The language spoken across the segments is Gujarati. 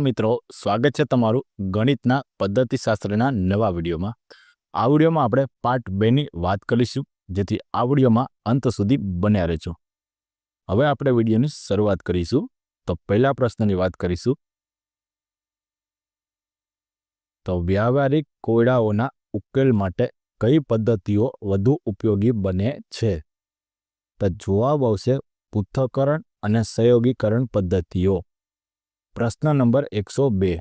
મિત્રો, સ્વાગત છે તમારું ગણિતના પદ્ધતિશાસ્ત્રના નવા વિડીયોમાં. આ વિડીયોમાં આપણે પાર્ટ બેની વાત કરીશું, જેથી આ વિડીયોમાં અંત સુધી બન્યા રહેજો. હવે આપણે વિડીયોની શરૂઆત કરીશું. તો પહેલા પ્રશ્નની વાત કરીશું. તો વ્યાવહારિક કોયડાઓના ઉકેલ માટે કઈ પદ્ધતિઓ વધુ ઉપયોગી બને છે? તો જવાબ આવશે પૃથ્થકરણ અને સહયોગીકરણ પદ્ધતિઓ. પ્રશ્ન નંબર એકસો બે.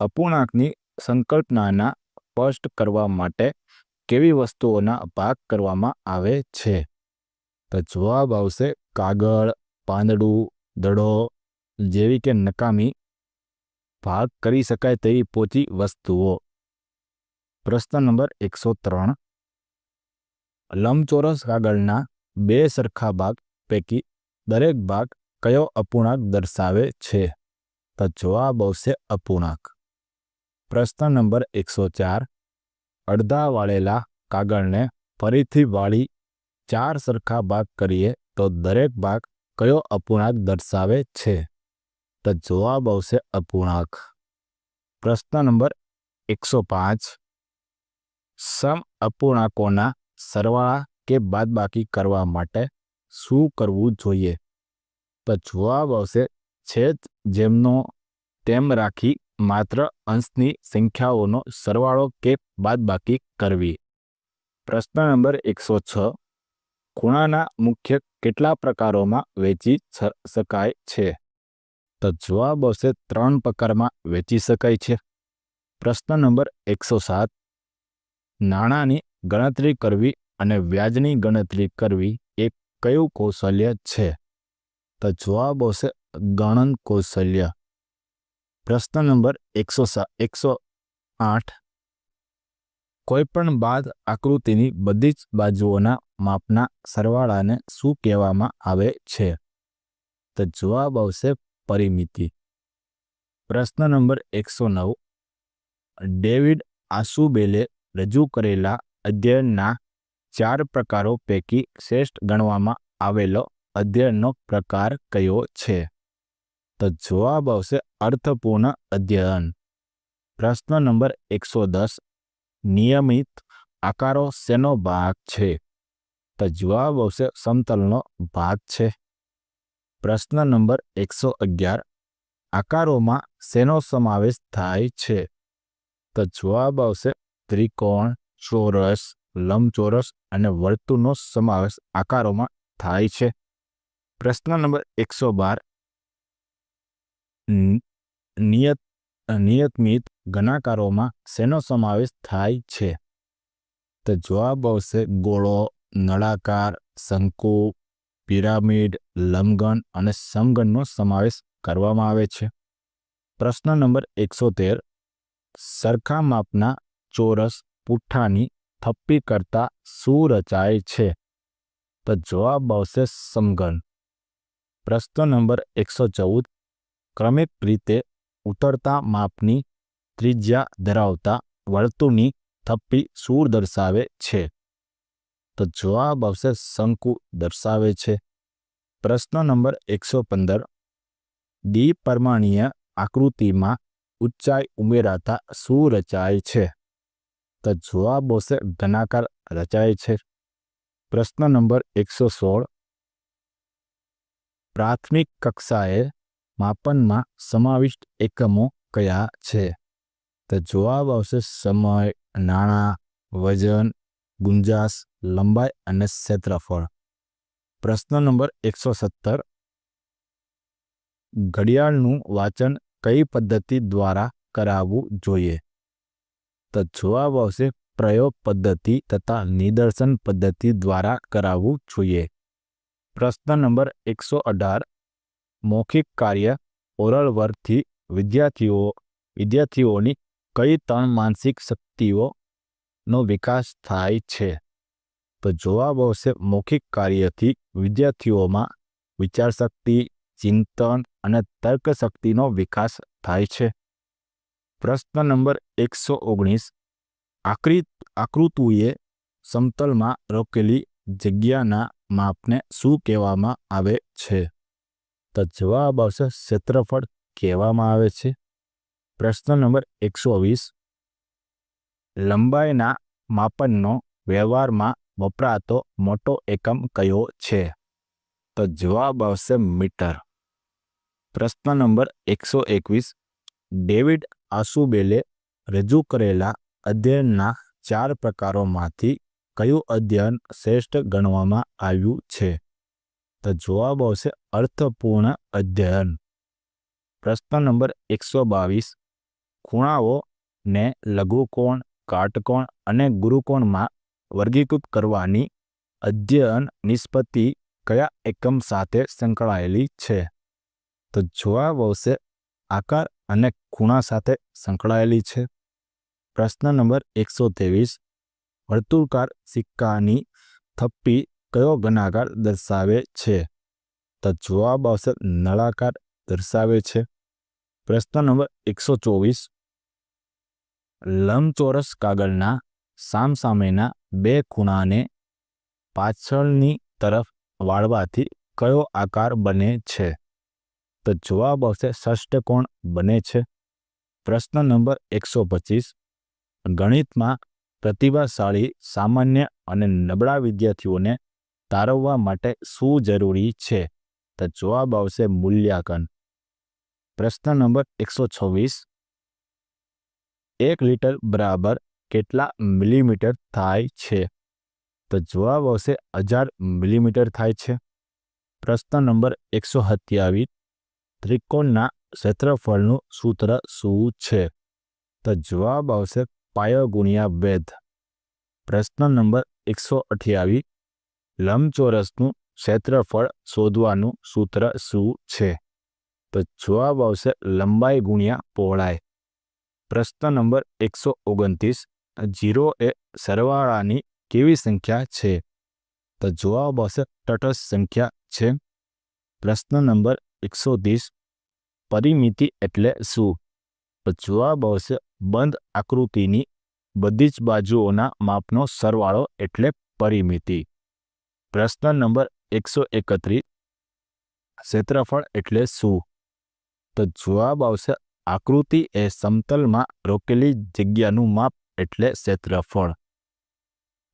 અપૂર્ણાંકની સંકલ્પનાના સ્પષ્ટ કરવા માટે કેવી વસ્તુઓના ભાગ કરવામાં આવે છે? તો જવાબ આવશે કાગળ, પાંદડું, દડો, જેવી કે નકામી. ભાગ કરી શકાય તેવી પોચી વસ્તુઓ. પ્રશ્ન નંબર એકસો ત્રણ. લંબચોરસ કાગળના બે સરખા ભાગ પૈકી દરેક ભાગ કયો અપૂર્ણાંક દર્શાવે છે? તો જવાબ આવશે અપૂર્ણાંક પ્રશ્ન નંબર એકસો ચાર અડધા વાળેલા કાગળને ફરીથી વાળી ચાર સરખા ભાગ કરીએ તો દરેક ભાગ કયો અપૂર્ણાંક દર્શાવે છે તો જવાબ આવશે અપૂર્ણાંક પ્રશ્ન નંબર એકસો પાંચ સમ અપૂર્ણાંકોના સરવાળા કે બાદબાકી કરવા માટે શું કરવું જોઈએ તો જવાબ આવશે છેદ જેમનો તેમ રાખી માત્ર અંશની સંખ્યાઓનો સરવાળો કે બાદબાકી કરવી. પ્રશ્ન નંબર એકસો છ. ખૂણાના મુખ્ય કેટલા પ્રકારોમાં વેચી શકાય છે? તો જવાબ આવશે ત્રણ પ્રકારમાં વેચી શકાય છે. પ્રશ્ન નંબર એકસો સાત. નાણાંની ગણતરી કરવી અને વ્યાજની ગણતરી કરવી એ કયું કૌશલ્ય છે? તો જવાબ આવશે ગણન કૌશલ્ય. પ્રશ્ન નંબર એકસો એકસો આઠ. કોઈપણ બાદ આકૃતિની બધી જ બાજુઓના માપના સરવાળાને શું કહેવામાં આવે છે? તો જવાબ આવશે પરિમિતિ. પ્રશ્ન નંબર એકસો નવ. ડેવિડ આસુબેલે રજૂ કરેલા અધ્યયનના ચાર પ્રકારો પૈકી શ્રેષ્ઠ ગણવામાં આવેલો અધ્યયનનો પ્રકાર કયો છે? તો જવાબ આવશે અર્થપૂર્ણ અધ્યયન. પ્રશ્ન નંબર એકસો દસ. નિયમિત આકારો શેનો ભાગ છે? તો જવાબ આવશે સમતલનો ભાગ છે. પ્રશ્ન નંબર એકસો અગિયાર. આકારોમાં શેનો સમાવેશ થાય છે? તો જવાબ આવશે ત્રિકોણ, ચોરસ, લંબચોરસ અને વર્તુળનો સમાવેશ આકારોમાં થાય છે. પ્રશ્ન નંબર એકસો બાર. નિયત, નિયતમિત ઘનાકારોમાં શેનો સમાવેશ થાય છે? તો જવાબ આવશે ગોળો, નળાકાર, શંકુ, પિરામિડ લંબગણ અને સમગનનો સમાવેશ કરવામાં આવે છે. પ્રશ્ન નંબર એકસો તેર સરખા માપના ચોરસ પુઠ્ઠાની થપ્પી કરતા શું રચાય છે? તો જવાબ આવશે સમગણ પ્રશ્ન નંબર એકસો ચૌદ. ક્રમિક રીતે ઉતરતા માપની ત્રિજ્યા ધરાવતા વર્તુળની થપ્પી સૂર દર્શાવે છે. તો જવાબ આવશે શંકુ દર્શાવે છે. પ્રશ્ન નંબર એકસો પંદર. દ્વિપરિમાણીય આકૃતિમાં ઊંચાઈ ઉમેરાતા શું રચાય છે? તો જવાબ આવશે ઘનાકાર રચાય છે. પ્રશ્ન નંબર એકસો સોળ. પ્રાથમિક કક્ષાએ માપનમાં સમાવિષ્ટ એકમો કયા છે? તો જવાબ આવશે સમય, નાણાં, વજન, ગુંજાશ, લંબાઈ અને ક્ષેત્રફળ. પ્રશ્ન નંબર એકસો સત્તર. ઘડિયાળનું વાંચન કઈ પદ્ધતિ દ્વારા કરાવવું જોઈએ? તો જવાબ આવશે પ્રયોગ પદ્ધતિ તથા નિદર્શન પદ્ધતિ દ્વારા કરાવવું જોઈએ. પ્રશ્ન નંબર એકસો અઢાર. મૌખિક કાર્ય ઓરલ વર્કથી વિદ્યાર્થીઓ, વિદ્યાર્થીઓની કઈ ત્રણ માનસિક શક્તિઓનો વિકાસ થાય છે? તો જવાબ આવશે મૌખિક કાર્યથી વિદ્યાર્થીઓમાં વિચારશક્તિ, ચિંતન અને તર્કશક્તિનો વિકાસ થાય છે. પ્રશ્ન નંબર એકસો ઓગણીસ. આકૃત, આકૃતિએ સમતલમાં રોકેલી જગ્યાના માપને શું કહેવામાં આવે છે? તો જવાબ આવશે ક્ષેત્રફળ કહેવામાં આવે છે. પ્રશ્ન નંબર એકસો વીસ. લંબાઈના માપનનો વ્યવહારમાં વપરાતો મોટો એકમ કયો છે? તો જવાબ આવશે મીટર. પ્રશ્ન નંબર એકસો એકવીસ. ડેવિડ આસુબેલે રજૂ કરેલા અધ્યયનના ચાર પ્રકારોમાંથી કયું અધ્યયન શ્રેષ્ઠ ગણવામાં આવ્યું છે? તો જવાબ આવશે અર્થપૂર્ણ અધ્યયન. પ્રશ્ન નંબર એકસો બાવીસ. ખૂણાઓ ને લઘુકોણ, કાટકોણ અને ગુરુકોણમાં વર્ગીકૃત કરવાની અધ્યયન નિષ્પત્તિ કયા એકમ સાથે સંકળાયેલી છે? તો જવાબ આવશે આકાર અને ખૂણા સાથે સંકળાયેલી છે. પ્રશ્ન નંબર એકસો ત્રેવીસ. વર્તુળકાર સિક્કાની થપ્પી કયો ઘનાકાર દર્શાવે છે? તો જવાબ આવશે નળાકાર દર્શાવે છે. પ્રશ્ન નંબર એકસો ચોવીસ. લંબચોરસ કાગળના સામસામેના બે ખૂણાને પાછળની તરફ વાળવાથી કયો આકાર બને છે? તો જવાબ આવશે ષષ્ઠકોણ બને છે. પ્રશ્ન નંબર એકસો પચીસ. ગણિતમાં પ્રતિભાશાળી સામાન્ય અને નબળા વિદ્યાર્થીઓને તારવવા માટે શું જરૂરી છે? તો જવાબ આવશે મૂલ્યાંકન. પ્રશ્ન નંબર એકસો છવ્વીસ. એક લીટર બરાબર કેટલા મિલીમીટર થાય છે? તો જવાબ આવશે હજાર મિલીમીટર થાય છે. પ્રશ્ન નંબર એકસો સત્યાવીસ. ત્રિકોણના ક્ષેત્રફળનું સૂત્ર શું છે? તો જવાબ આવશે પાયો ગુણ્યા વેધ. પ્રશ્ન નંબર એકસો અઠ્યાવીસ. લંબચોરસનું ક્ષેત્રફળ શોધવાનું સૂત્ર શું છે? તો જવાબ આવશે લંબાઈ ગુણ્યા પહોળાઈ. પ્રશ્ન નંબર એકસો ઓગણત્રીસ, જીરો એ સરવાળાની કેવી સંખ્યા છે? તો જવાબ આવશે તટસ્થ સંખ્યા છે. પ્રશ્ન નંબર એકસો ત્રીસ, પરિમિતિ એટલે શું? તો જવાબ આવશે બંધ આકૃતિની બધી જ બાજુઓના માપનો સરવાળો એટલે પરિમિતિ. પ્રશ્ન નંબર એકસો એકત્રીસ. ક્ષેત્રફળ એટલે શું? તો જવાબ આવશે, આકૃતિ એ સમતલમાં રોકેલી જગ્યાનું માપ એટલે ક્ષેત્રફળ.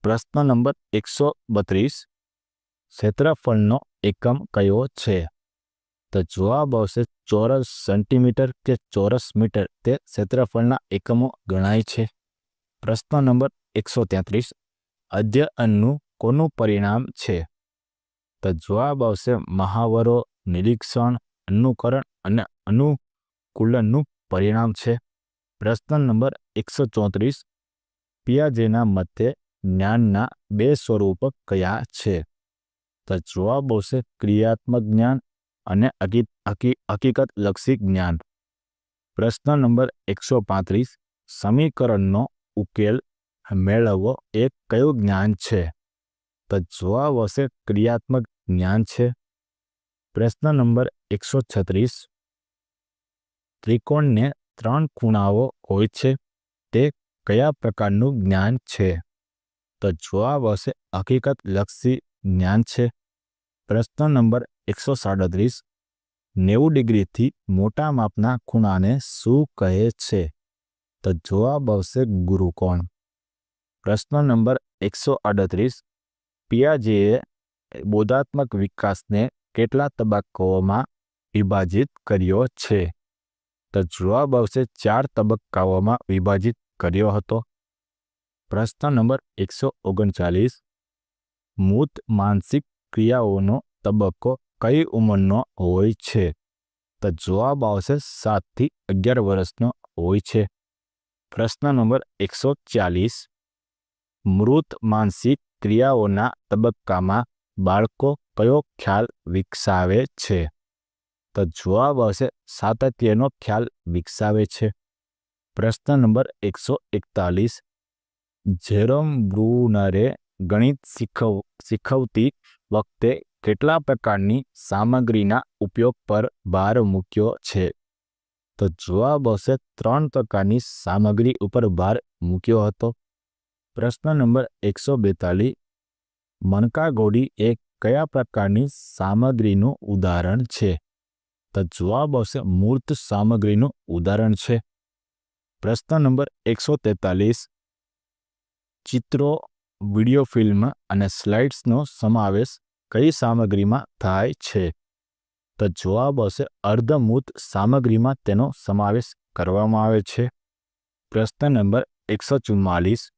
પ્રશ્ન નંબર એકસો બત્રીસ. ક્ષેત્રફળનો એકમ કયો છે? તો જવાબ આવશે, ચોરસ સેન્ટીમીટર કે ચોરસ મીટર તે ક્ષેત્રફળના એકમો ગણાય છે. પ્રશ્ન નંબર એકસો તેત્રીસ. અધ્યયનનું કોનું પરિણામ છે. તો જવાબ આવશે મહાવરો, નિરીક્ષણ, અનુકરણ અને અનુકૂલનનું પરિણામ છે. પ્રશ્ન નંબર એકસો ચોત્રીસ. પિયાજેના મતે જ્ઞાનના બે સ્વરૂપ કયા છે? તો જવાબ આવશે ક્રિયાત્મક જ્ઞાન અને હકીકત લક્ષી જ્ઞાન. પ્રશ્ન નંબર એકસો પાંત્રીસ. સમીકરણનો ઉકેલ મેળવવો એ કયું જ્ઞાન છે? તો જવાબ આવશે ક્રિયાત્મક જ્ઞાન છે. પ્રશ્ન નંબર એકસો છત્રીસ. ત્રિકોણને ત્રણ ખૂણાઓ હોય છે. તે કયા પ્રકારનું જ્ઞાન છે? તો જવાબ વર્ષે હકીકત લક્ષી જ્ઞાન છે. પ્રશ્ન નંબર એકસો સાડત્રીસ. નેવું ડિગ્રીથી મોટા માપના ખૂણાને શું કહે છે? તો જવાબ આવશે ગુરુકોણ. પ્રશ્ન નંબર એકસો અડત્રીસ પિયાજેએ બોધાત્મક વિકાસને કેટલા તબક્કાઓમાં વિભાજિત કર્યો છે? તો જવાબ આવશે ચાર તબક્કાઓમાં વિભાજિત કર્યો હતો. પ્રશ્ન નંબર એકસો ઓગણચાલીસ. મૂત માનસિક ક્રિયાઓનો તબક્કો કઈ ઉંમરનો હોય છે? તો જવાબ આવશે સાતથી અગિયાર વર્ષનો હોય છે. પ્રશ્ન નંબર એકસો ચાલીસ. મૃત માનસિક ક્રિયાઓના તબક્કામાં બાળકો કયો ખ્યાલ વિકસાવે છે? તો જવાબ આવશે સાતત્યનો ખ્યાલ વિકસાવે છે. પ્રશ્ન નંબર એકસો એકતાલીસ. જેરોમ બ્રુનરે ગણિત શીખવ, શીખવતી વખતે કેટલા પ્રકારની સામગ્રીના ઉપયોગ પર ભાર મૂક્યો છે? તો જવાબ આવશે ત્રણ પ્રકારની સામગ્રી ઉપર ભાર મૂક્યો હતો. પ્રશ્ન નંબર એકસો બેતાલીસ. મણકા ગોળી એ કયા પ્રકારની સામગ્રીનું ઉદાહરણ છે? તો જવાબ આવશે મૂર્ત સામગ્રીનું ઉદાહરણ છે. પ્રશ્ન નંબર એકસો તેતાલીસ. ચિત્રો, વીડિયો ફિલ્મ અને સ્લાઇડ્સનો સમાવેશ કઈ સામગ્રીમાં થાય છે? તો જવાબ આવશે અર્ધમૂર્ત સામગ્રીમાં તેનો સમાવેશ કરવામાં આવે છે. પ્રશ્ન નંબર એકસો ચુમ્માલીસ.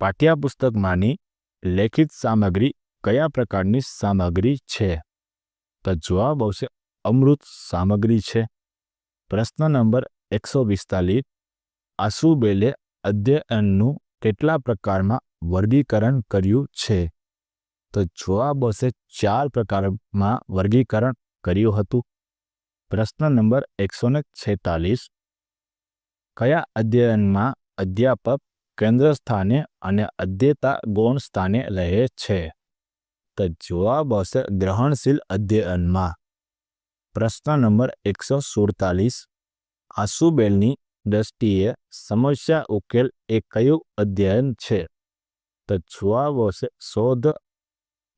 પાઠ્યપુસ્તકમાંની લેખિત સામગ્રી કયા પ્રકારની સામગ્રી છે? તો જવાબ આવશે અમૃત સામગ્રી છે. પ્રશ્ન નંબર એકસો પિસ્તાલીસ. આસુબેલે અધ્યયનનું કેટલા પ્રકારમાં વર્ગીકરણ કર્યું છે? તો જવાબ આવશે ચાર પ્રકારમાં વર્ગીકરણ કર્યું હતું. પ્રશ્ન નંબર એકસો ને છેતાલીસ. કયા અધ્યયનમાં અધ્યાપક કેન્દ્ર સ્થાને અને અધ્યતા ગૌણ સ્થાને રહે છે. તો જવાબ આવશે ગ્રહણશીલ અધ્યયનમાં. પ્રશ્ન નંબર એકસો સુડતાલીસ. આસુબેલની દ્રષ્ટિએ સમસ્યા ઉકેલ એ કયું અધ્યયન છે? તો જવાબ આવશે શોધ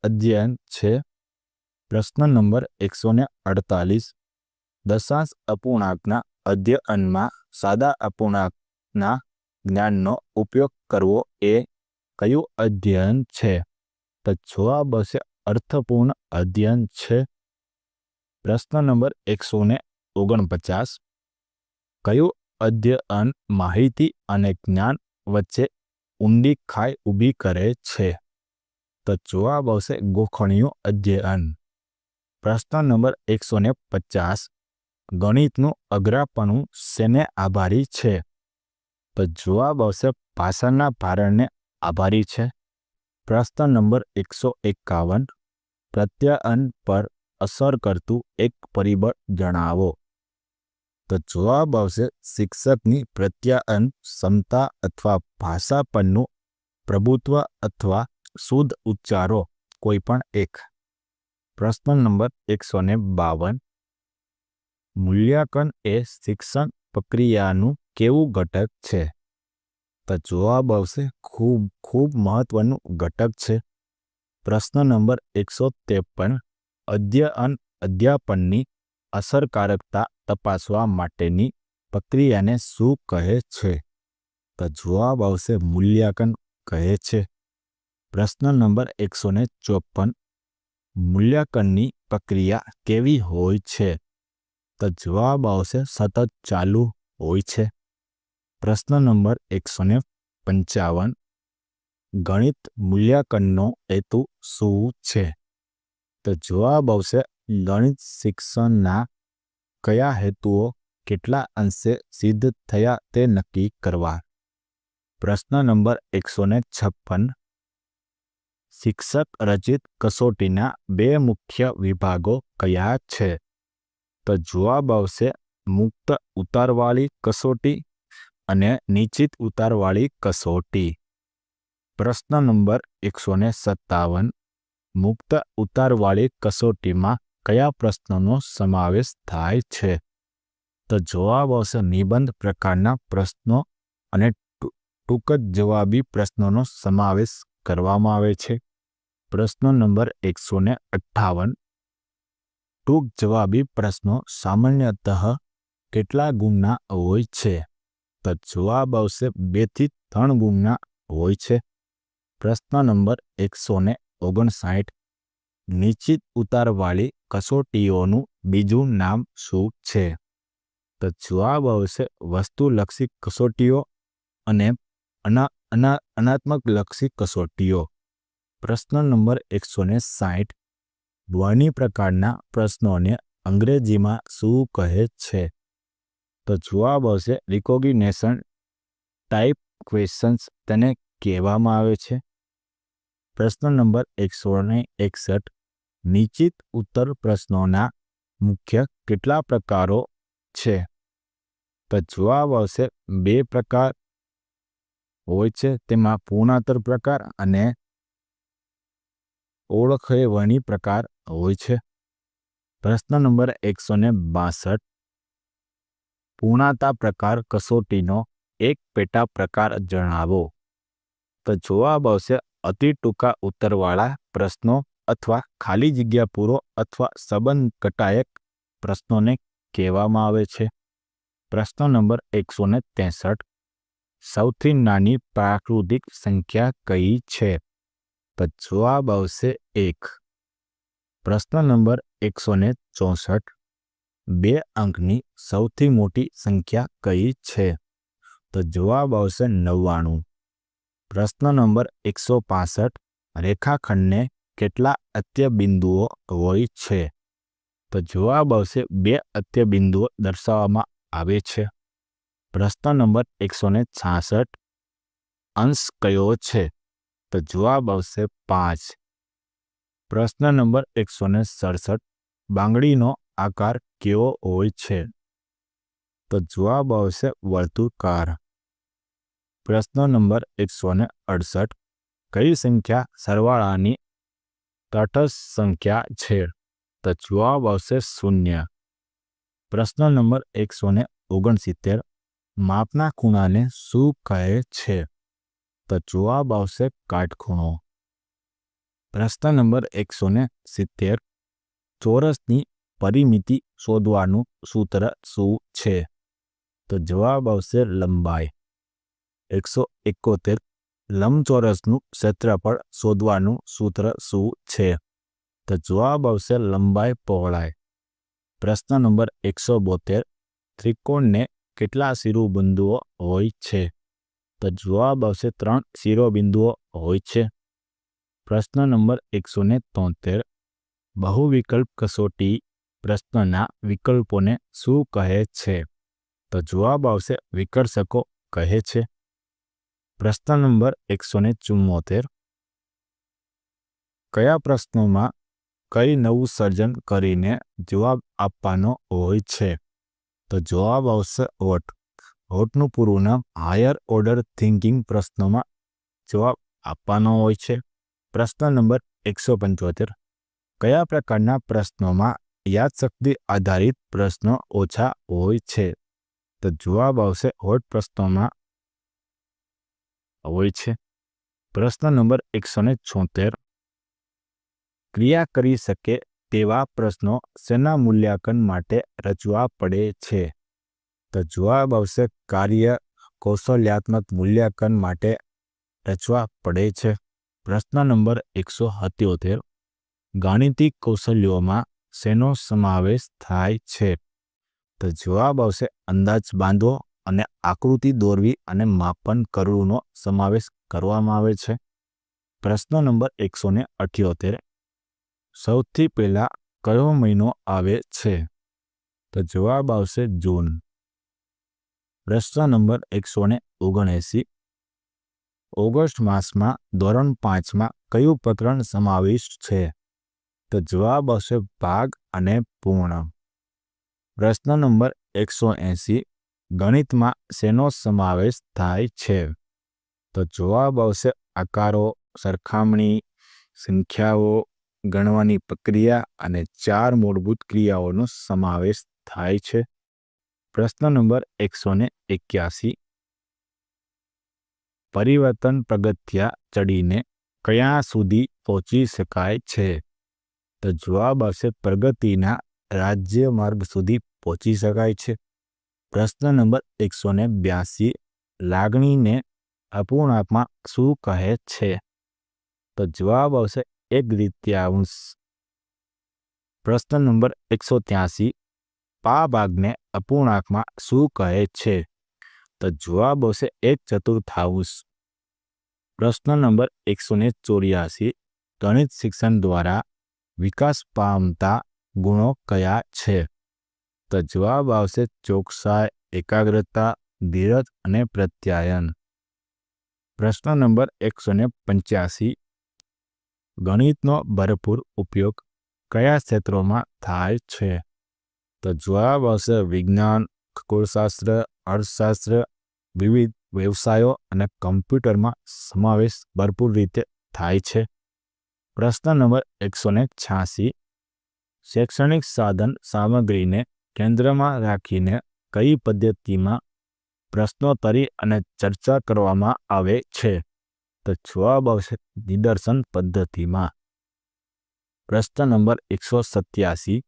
અધ્યયન છે. પ્રશ્ન નંબર એકસો ને અડતાલીસ. દશાંશ અપૂર્ણાંકના અધ્યયનમાં સાદા અપૂર્ણાંકના જ્ઞાનનો ઉપયોગ કરવો એ કયું અધ્યયન છે? તો જવાબ હશે અર્થપૂર્ણ અધ્યયન છે. પ્રશ્ન નંબર એકસો ને ઓગણપચાસ. કયું અધ્યયન માહિતી અને જ્ઞાન વચ્ચે ઊંડી ખાઈ ઊભી કરે છે? તો જવાબ આવશે ગોખણીયું અધ્યયન. પ્રશ્ન નંબર એકસો ને પચાસ. ગણિતનું અઘરાપણું શેને આભારી છે? તો જવાબ આવશે ભાષાના ભારણને આભારી છે, પ્રશ્ન નંબર એકસો એકાવન, પ્રત્યાયન પર અસર કરતું એક પરિબળ જણાવો. તો જવાબ આવશે શિક્ષકની પ્રત્યાયન ક્ષમતા અથવા ભાષા પરનું પ્રભુત્વ અથવા શુદ્ધ ઉચ્ચારો કોઈ પણ એક. પ્રશ્ન નંબર એકસો ને બાવન, મૂલ્યાંકન એ શિક્ષણ પ્રક્રિયાનું કેવું ઘટક છે? તો જવાબ આવશે, ખૂબ ખૂબ મહત્વનું ઘટક છે. પ્રશ્ન નંબર એકસો ત્રેપન, અધ્યયન, અધ્યાપનની અસરકારકતા તપાસવા માટેની પ્રક્રિયાને શું કહે છે? તો જવાબ આવશે, મૂલ્યાંકન કહે છે. પ્રશ્ન નંબર એકસો ને ચોપન, મૂલ્યાંકનની પ્રક્રિયા કેવી હોય છે? તો જવાબ આવશે, સતત ચાલુ હોય છે. પ્રશ્ન નંબર એકસો ને પંચાવન. ગણિત મૂલ્યાંકનનો હેતુ શું છે? તો જવાબ આવશે ગણિત શિક્ષણના કયા હેતુઓ કેટલા અંશે સિદ્ધ થયા તે નક્કી કરવા. પ્રશ્ન નંબર એકસો ને છપ્પન. શિક્ષક રચિત કસોટીના બે મુખ્ય વિભાગો કયા છે? તો જવાબ આવશે મુક્ત ઉતારવાળી કસોટી અને નિશ્ચિત ઉતારવાળી કસોટી. પ્રશ્ન નંબર એકસો ને સત્તાવન. મુક્ત ઉતારવાળી કસોટીમાં કયા પ્રશ્નોનો સમાવેશ થાય છે? તો જવાબ આવશે નિબંધ પ્રકારના પ્રશ્નો અને ટૂંક જ જવાબી પ્રશ્નોનો સમાવેશ કરવામાં આવે છે. પ્રશ્ન નંબર એકસો ને અઠ્ઠાવન. ટૂંક જવાબી પ્રશ્નો સામાન્યતઃ કેટલા ગુણના હોય છે? તો જવાબ આવશે બેથી ત્રણ ગુણના હોય છે. પ્રશ્ન નંબર એકસો ને ઓગણસાઠ. નિશ્ચિત ઉતારવાળી કસોટીઓનું બીજું નામ શું છે? તો જવાબ આવશે વસ્તુલક્ષી કસોટીઓ અને અના અના અનાત્મક લક્ષી કસોટીઓ. પ્રશ્ન નંબર એકસો ને સાઠ. ધ્વનિ પ્રકારના પ્રશ્નોને અંગ્રેજીમાં શું કહે છે? તો જવાબ આવશે રિકોગ્નિશન ટાઈપ ક્વેશ્ચન્સ તેને કહેવામાં આવે છે. પ્રશ્ન નંબર એકસો ને એકસઠ. નિશ્ચિત ઉત્તર પ્રશ્નોના મુખ્ય કેટલા પ્રકારો છે? તો જવાબ આવશે બે પ્રકાર હોય છે, તેમાં પૂર્ણાતર પ્રકાર અને ઓળખેવણી પ્રકાર હોય છે. પ્રશ્ન નંબર એકસો ને બાસઠ. પૂર્ણાતા પ્રકાર કસોટીનો એક પેટા પ્રકાર જણાવો. તો જવાબ આવશે અતિ ટૂંકા ઉત્તરવાળા પ્રશ્નો અથવા ખાલી જગ્યા પૂરો અથવા સંબંધ કટાયક પ્રશ્નોને કહેવામાં આવે છે. પ્રશ્ન નંબર એકસો ને ત્રેસઠ. સૌથી નાની પ્રાકૃતિક સંખ્યા કઈ છે? તો જવાબ આવશે એક. પ્રશ્ન નંબર એકસો ને ચોસઠ. બે અંકની સૌથી મોટી સંખ્યા કઈ છે? તો જવાબ આવશે નવ્વાણું. પ્રશ્ન નંબર એકસો પાસઠ, રેખાખંડને કેટલા અત્યબિંદુઓ હોય છે? તો જવાબ આવશે બે અત્યબિંદુઓ દર્શાવવામાં આવે છે. પ્રશ્ન નંબર એકસો ને છાસઠ, અંશ કયો છે? તો જવાબ આવશે પાંચ. પ્રશ્ન નંબર એકસો ને સડસઠ, બાંગડીનો આકાર કેવો હોય છે? તો જવાબ આવશે વર્તુળકાર પ્રશ્ન નંબર એકસો ને અડસઠ. કઈ સંખ્યા સરવાળાની તટસ્થ સંખ્યા છે? તો જવાબ આવશે શૂન્ય. પ્રશ્ન નંબર એકસો ને ઓગણસિત્તેર. માપના ખૂણાને શું કહે છે? તો જવાબ આવશે કાટખૂણો. પ્રશ્ન નંબર એકસો ને સિત્તેર. ચોરસની પરિમિતિ શોધવાનું સૂત્ર શું છે? તો જવાબ આવશે લંબાઈ. એકસો એકોતેર લંબચોરસનું ક્ષેત્રફળ શોધવાનું સૂત્ર શું છે? તો જવાબ આવશે લંબાઈ પહોળાઈ. પ્રશ્ન નંબર એકસો બોતેર ત્રિકોણને કેટલા શિરોબિંદુઓ હોય છે? તો જવાબ આવશે ત્રણ શિરોબિંદુઓ હોય છે. પ્રશ્ન નંબર એકસો ને તોતેર. બહુવિકલ્પ કસોટી પ્રશ્નના વિકલ્પોને શું કહે છે? તો જવાબ આવશે વિકર્ષકો કહે છે. પ્રશ્ન નંબર એકસો ને ચુમ્મોતેર. કયા પ્રશ્નોમાં કઈ નવું સર્જન કરીને જવાબ આપવાનો હોય છે? તો જવાબ આવશે હોટ હોટનું પૂરું નામ હાયર ઓર્ડર થિંકિંગ પ્રશ્નોમાં જવાબ આપવાનો હોય છે. પ્રશ્ન નંબર એકસો પંચોતેર. કયા પ્રકારના પ્રશ્નોમાં યાદશક્તિ આધારિત પ્રશ્નો ઓછા હોય છે. તો જવાબ આવશે હોટ પ્રશ્નોમાં હોય છે. પ્રશ્ન નંબર એકસો ને છોતેર. ક્રિયા કરી શકે તેવા પ્રશ્નો શેના મૂલ્યાંકન માટે રચવા પડે છે? તો જવાબ આવશે કાર્ય કૌશલ્યાત્મક મૂલ્યાંકન માટે રચવા પડે છે. પ્રશ્ન નંબર એકસો સત્યોતેર. ગાણિતિક કૌશલ્યોમાં શેનો સમાવેશ થાય છે? તો જવાબ આવશે અંદાજ બાંધવો અને આકૃતિ દોરવી અને માપન કરવુંનો સમાવેશ કરવામાં આવે છે. પ્રશ્ન નંબર એકસો ને અઠ્યોતેર. સૌથી પહેલા કયો મહિનો આવે છે? તો જવાબ આવશે જૂન. પ્રશ્ન નંબર એકસો ને ઓગણએંસી. ઓગસ્ટ માસમાં ધોરણ પાંચમાં કયું પ્રકરણ સમાવિષ્ટ છે? તો જવાબ આવશે ભાગ અને પૂર્ણ. પ્રશ્ન નંબર એકસો એંસી, ગણિતમાં શેનો સમાવેશ થાય છે? તો જવાબ આવશે આકારો, સરખામણી, સંખ્યાઓ, ગણવાની પ્રક્રિયા અને ચાર મૂળભૂત ક્રિયાઓનો સમાવેશ થાય છે. પ્રશ્ન નંબર એકસો ને એક્યાસી, પરિવર્તન પગથિયા ચડીને કયા સુધી પહોંચી શકાય છે? તો જવાબ આવશે, પ્રગતિના રાજ્ય માર્ગ સુધી પહોંચી શકાય છે. પ્રશ્ન નંબર એકસો ને બ્યાસી, લાગણીને અપૂર્ણાંકમાં શું કહે છે? તો જવાબ આવશે, એક દ્વિતીયાંશ પ્રશ્ન નંબર એકસો ત્યાસી પા ભાગને અપૂર્ણાંકમાં શું કહે છે? તો જવાબ આવશે, એક ચતુર્થાંશ પ્રશ્ન નંબર એકસો ચોર્યાસી, ગણિત શિક્ષણ દ્વારા વિકાસ પામતા ગુણો કયા છે? તો જવાબ આવશે ચોકસાઈ, એકાગ્રતા, ધીરજ અને પ્રત્યાયન. પ્રશ્ન નંબર એકસો ને પંચ્યાસી. ગણિતનો ભરપૂર ઉપયોગ કયા ક્ષેત્રોમાં થાય છે? તો જવાબ આવશે વિજ્ઞાન, ખગોળશાસ્ત્ર, અર્થશાસ્ત્ર, વિવિધ વ્યવસાયો અને કમ્પ્યુટરમાં સમાવેશ ભરપૂર રીતે થાય છે. પ્રશ્ન નંબર એકસો ને છ્યાસી. શૈક્ષણિક સાધન સામગ્રીને કેન્દ્રમાં રાખીને કઈ પદ્ધતિમાં પ્રશ્નોત્તરી અને ચર્ચા કરવામાં આવે છે? તો જવાબ આવશે નિદર્શન પદ્ધતિમાં. પ્રશ્ન નંબર એકસો સત્યાસી.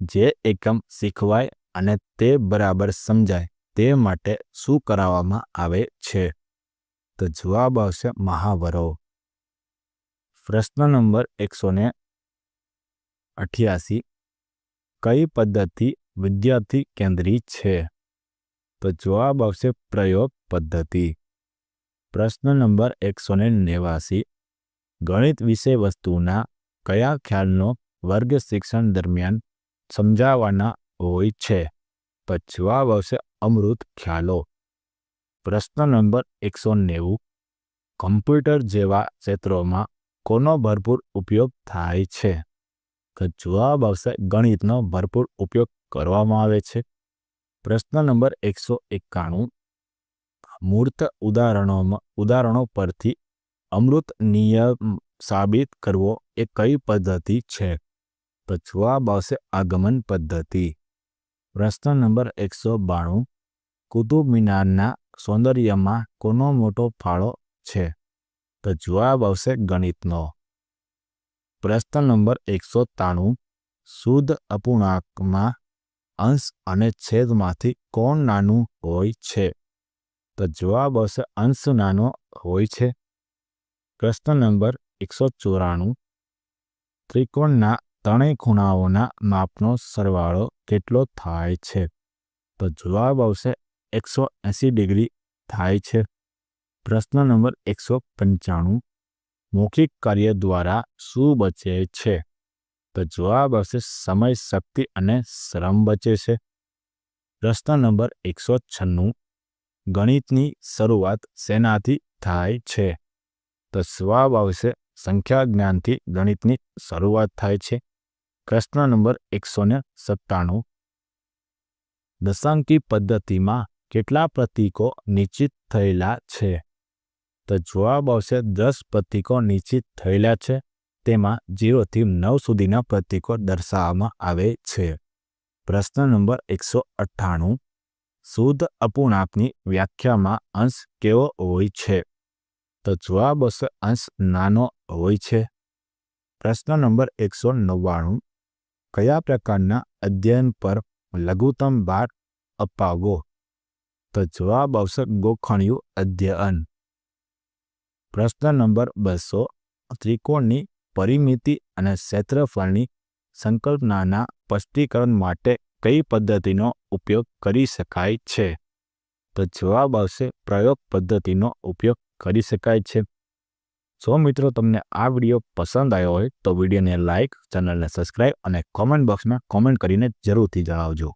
જે એકમ શીખવાય અને તે બરાબર સમજાય તે માટે શું કરાવવામાં આવે છે? તો જવાબ આવશે મહાવરો. પ્રશ્ન નંબર એકસો ને અઠ્યાસી. કઈ પદ્ધતિ વિદ્યાર્થી કેન્દ્રી છે? તો જવાબ આવશે પ્રયોગ પદ્ધતિ. પ્રશ્ન નંબર એકસો ને નેવાસી. ગણિત વિષય વસ્તુના કયા ખ્યાલનો વર્ગ શિક્ષણ દરમિયાન સમજાવવાના હોય છે? તો જવાબ આવશે અમૃત ખ્યાલો. પ્રશ્ન નંબર એકસો નેવું. કમ્પ્યુટર જેવા ક્ષેત્રોમાં કોનો ભરપૂર ઉપયોગ થાય છે? તો જવાબ આવશે ગણિતનો ભરપૂર ઉપયોગ કરવામાં આવે છે. પ્રશ્ન નંબર એકસો એકાણું. મૂર્ત ઉદાહરણોમાં, ઉદાહરણો પરથી અમૃત નિયમ સાબિત કરવો એ કઈ પદ્ધતિ છે? તો જવાબ આવશે આગમન પદ્ધતિ. પ્રશ્ન નંબર એકસો બાણું. કુતુબ મિનારના સૌંદર્યમાં કોનો મોટો ફાળો છે? તો જવાબ આવશે ગણિતનો. પ્રશ્ન નંબર એકસો ત્રાણું, શુદ્ધ અપૂર્ણાંકમાં અંશ અને છેદમાંથી કોણ નાનું હોય છે? તો જવાબ આવશે અંશ નાનો હોય છે. પ્રશ્ન નંબર એકસો ચોરાણું, ત્રિકોણના ત્રણેય ખૂણાઓના માપનો સરવાળો કેટલો થાય છે? તો જવાબ આવશે એકસો એંસી ડિગ્રી થાય છે. પ્રશ્ન નંબર એકસો પંચાણું. મૌખિક કાર્ય દ્વારા શું બચે છે? તો જવાબ આવશે સમય, શક્તિ અને શ્રમ બચે છે. પ્રશ્ન નંબર એકસો છન્નું. ગણિતની શરૂઆત શેનાથી થાય છે? તો જવાબ આવશે સંખ્યા જ્ઞાનથી ગણિતની શરૂઆત થાય છે. પ્રશ્ન નંબર એકસો ને સત્તાણું. દશાંકી પદ્ધતિમાં કેટલા પ્રતીકો નિશ્ચિત થયેલા છે? તો જવાબ આવશે દસ પ્રતીકો નિશ્ચિત થયેલા છે. તેમાં જીરોથી નવ સુધીના પ્રતીકો દર્શાવવામાં આવે છે. પ્રશ્ન નંબર એકસો અઠ્ઠાણું. શુદ્ધ અપૂર્ણાંકની વ્યાખ્યામાં અંશ કેવો હોય છે? તો જવાબ આવશે અંશ નાનો હોય છે. પ્રશ્ન નંબર એકસો નવ્વાણું. કયા પ્રકારના અધ્યયન પર લઘુત્તમ ભાર અપાવવો તો જવાબ આવશે ગોખણિયું અધ્યયન. પ્રશ્ન નંબર બસો ત્રિકોણની પરિમિતિ અને ક્ષેત્રફળની સંકલ્પનાના સ્પષ્ટીકરણ માટે કઈ પદ્ધતિનો ઉપયોગ કરી શકાય છે? તો જવાબ આવશે પ્રયોગ પદ્ધતિનો ઉપયોગ કરી શકાય છે. જો મિત્રો તમને આ વીડિયો પસંદ આવ્યો હોય તો વિડીયોને લાઇક ચેનલને સબસ્ક્રાઇબ અને કોમેન્ટ બોક્સમાં કોમેન્ટ કરીને જરૂરથી જણાવજો.